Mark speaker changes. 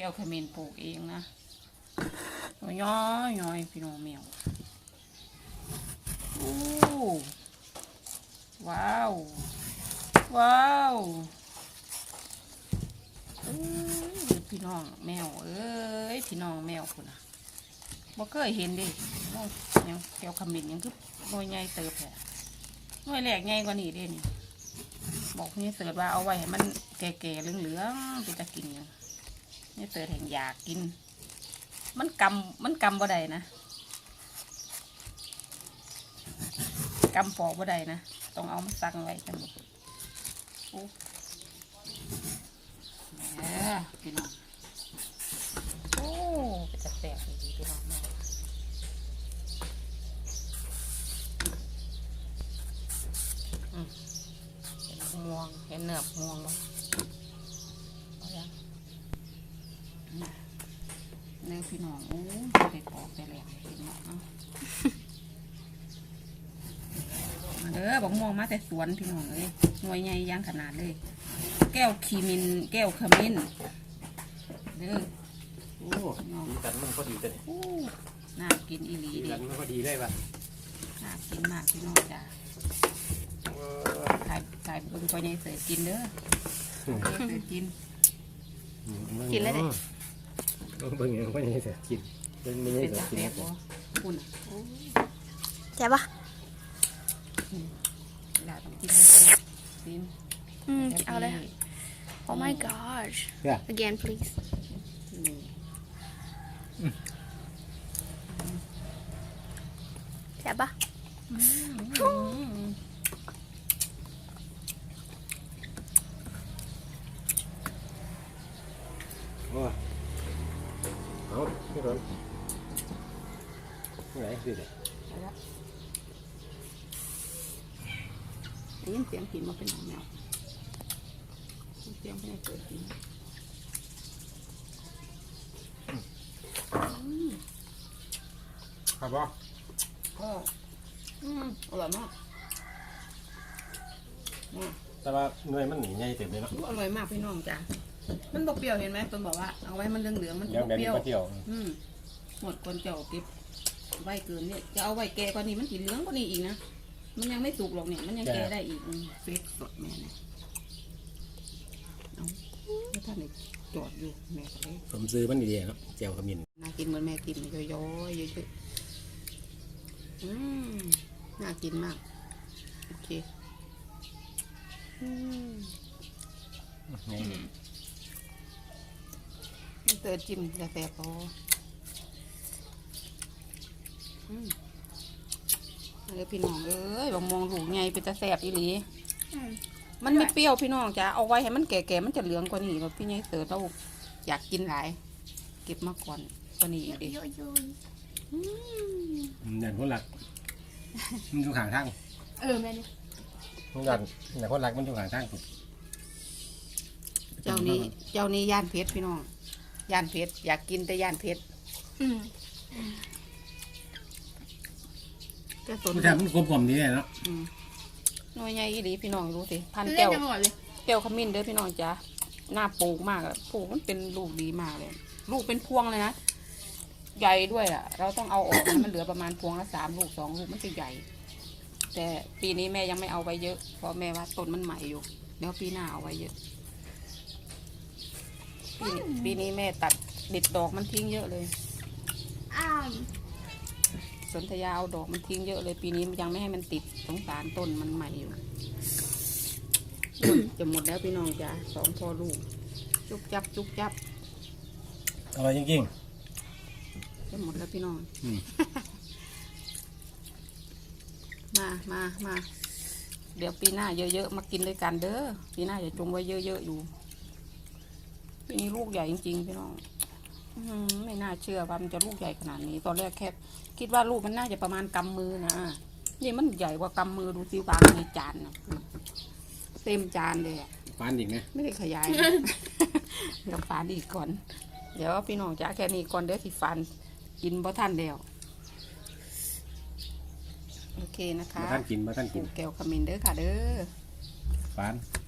Speaker 1: แก้วขมิ้นปลูกเองนะย้อยย้อยพี่น้องแมวโอ้ว้าว ว้าวอ้ยพี่น้องแมว เอ้ยพี่น้องแมวคุณนะบ่เคยเห็นดิน้องยังแก้วขมิ้นยังคือหน่วยใหญ่เติบแผลหน่วยแหลกใหญ่กว่านี้ด้นี่บอกนี่เสิร์ชว่าเอาไว้ให้มันแก่ๆเหลืองๆไปจะกินอยู่ นี่เสิร์ชแห่งอยากกิน มันกำมันกำบ่ได้นะกำปอกบ่ได้นะ ต้องเอามาสั่งไว้กันหมดโอ้แหมพี่น้องโอ้เป็นจะแตกดีพี่น้องม่อืมเห็นม่วงเห็นเนื้อม่วงบ่เอายังน่ะ เนื้อพี่น้องโอ้ยไปปอกไปแล้วพี่น้องเอามาเด้อบอกม่วงมาแต่สวนพี่น้องเอ้ยหน่วยใหญ่ย่างขนาดเลย แก้วขีมิน แก้วขมิ้นเด้อ
Speaker 2: โอ้ดีกันมันพอดีแต่เนี่ย
Speaker 1: โอ้น่ากินอีหลี
Speaker 2: ดี
Speaker 1: ดิ
Speaker 2: กันมันพอดีเลยป่ะ
Speaker 1: น่ากินมากพี่น้องจ้าถ่ายถ่ายเบิ่งตัวใหญ่เสือกินเด้อเสือกิน กินแล้วเด็
Speaker 2: เบิ่งอย่างพอดีเสร็จกินเบิ่งไม่ได้
Speaker 1: เป็น
Speaker 2: เสร็
Speaker 1: จา
Speaker 2: จ
Speaker 1: ก
Speaker 2: กิน
Speaker 1: แซ่บบ่คุณอะโอ้ย
Speaker 3: ใช่ปะ
Speaker 1: หลานกินเลยกิน
Speaker 3: อืมเอาเลย Oh my gosh
Speaker 2: เนี่ย
Speaker 3: again please
Speaker 1: นี่
Speaker 3: ใช่ปะ
Speaker 2: โอ้เอา พี่รนไหนสิเด็ก
Speaker 1: เอาละได้ยินเสียงกินมาเป็นของแมวเสียงไม่ได้เปิดกิน
Speaker 2: ครับบ่
Speaker 1: ก็อืมอร่อยมากอืม
Speaker 2: แต่ว่าหน่วยมันหนีใหญ่เต็มเลยเนาะ
Speaker 1: อร่อยมากพี่น้องจ้ะ มันบกเปรี้ยวเห็นไหมต้นบอกว่าเอาไว้มันเหลืองๆมัน
Speaker 2: ยัง
Speaker 1: บก
Speaker 2: แบบ
Speaker 1: เป
Speaker 2: นี้
Speaker 1: รี้ยว
Speaker 2: มาเที่ยว
Speaker 1: อืมหมดคนเจ้าเก็บไว้เกินเนี่ยจะเอาไว้แก่กว่านี้มันสีเหลืองกว่านี้อีกนะมันยังไม่สุกหรอกเนี่ยมันยังแก่ได้อีกอืมเฟรชสดแม่เนี่ยเอาไม่ท่านเลยจอดอยู่แม่ก็เลย
Speaker 2: ผมซื้อมันดีๆเนาะแจ่วขมิ้น
Speaker 1: น่ากินเหมือนแม่กินเลยย้อยๆเยอะๆอืมน่ากินมากโอเคอืม
Speaker 2: ไง
Speaker 1: เติร์จิ้มแต่แต่พออืมเอาเลยพี่น้องเอ้ยบางมองลูกไงเป็นตาแสบอีหลี
Speaker 3: อืม
Speaker 1: มันไม่เปรี้ยวพี่น้องจ้ะเอาไว้ให้มันแก่ๆมันจะเหลืองกว่านี้แล้วพี่ไงเติร์เราอยากกินหลาย เก็บมาก่อนกว่านี้อีกดิ
Speaker 3: โยโย่
Speaker 1: อืม
Speaker 2: เด่นคนหลักมันอยู่ข้างทาง
Speaker 3: เออแม่นี่
Speaker 2: มันดันแต่คนหลักมันอยู่ข้างทางปุ๊บ
Speaker 1: เจ้านี้เจ้านี้ย่านเพชรพี่น้อง ย่านเพชรอยากกินแต่ย่านเพชร
Speaker 3: อืม
Speaker 1: ก็สน
Speaker 2: มันแทบมันกลมกล่อมดีเลยเนาะ
Speaker 1: อืมหน่วยใหญ่อีหลีพี่น้องรู้สิพัน
Speaker 3: เล่
Speaker 1: แก้
Speaker 3: น
Speaker 1: ว
Speaker 3: จังหวะเลย
Speaker 1: แก้วขมิ้นเด้อพี่น้องจ้ะหน้าปลูกมากอะปลูกมันเป็นลูกดีมากเลย ลูกเป็นพวงเลยนะ ใหญ่ด้วยอะเราต้องเอาออก นะมันเหลือประมาณพวงละสามลูกสองลูกมันจะใหญ่ แต่ปีนี้แม่ยังไม่เอาไว้เยอะ เพราะแม่ว่าต้นมันใหม่อยู่ เดี๋ยวปีหน้าเอาไว้เยอะ ปีนี้ปีนี้แม่ตัดเด็ดดอกมันทิ้งเยอะเลย
Speaker 3: อ้าว
Speaker 1: สนธยาเอาดอกมันทิ้งเยอะเลย ปีนี้ยังไม่ให้มันติดสงสารต้นมันใหม่อยู่ จะหมดแล้วพี่น้องจ้ะสองพอลูก จุบจับจุบจับ
Speaker 2: อร่อยจริง
Speaker 1: จะหมดแล้วพี่น้อง
Speaker 2: ๆอืม
Speaker 1: มามามา เดี๋ยวปีหน้าเยอะๆ มากินด้วยกันเด้อ ปีหน้าจะจงไว้เยอะๆอยู่ ปีนี้ลูกใหญ่จริงๆพี่น้องอื้อหือไม่น่าเชื่อว่ามันจะลูกใหญ่ขนาดนี้ ตอนแรกแค่คิดว่าลูกมันน่าจะประมาณกำมือนะนี่มันใหญ่กว่ากำมือดูสิวางในจานนะเต็มจานเลยอะ
Speaker 2: ฟานอีกไหม
Speaker 1: ไม่ได้ขยายเดี๋ยวฟานอีกก่อน เดี๋ยวพี่น้องจะแค่นี้ก่อนเดี๋ยวสิฟันกินบ่ท่านเดียวโอเคนะคะ
Speaker 2: มาท่านกินมาท่าน
Speaker 1: ป
Speaker 2: กิ
Speaker 1: ลู
Speaker 2: น
Speaker 1: กแก้วขมิ้นเด้อค่ะเด้อ
Speaker 2: ฟาน
Speaker 1: ฟ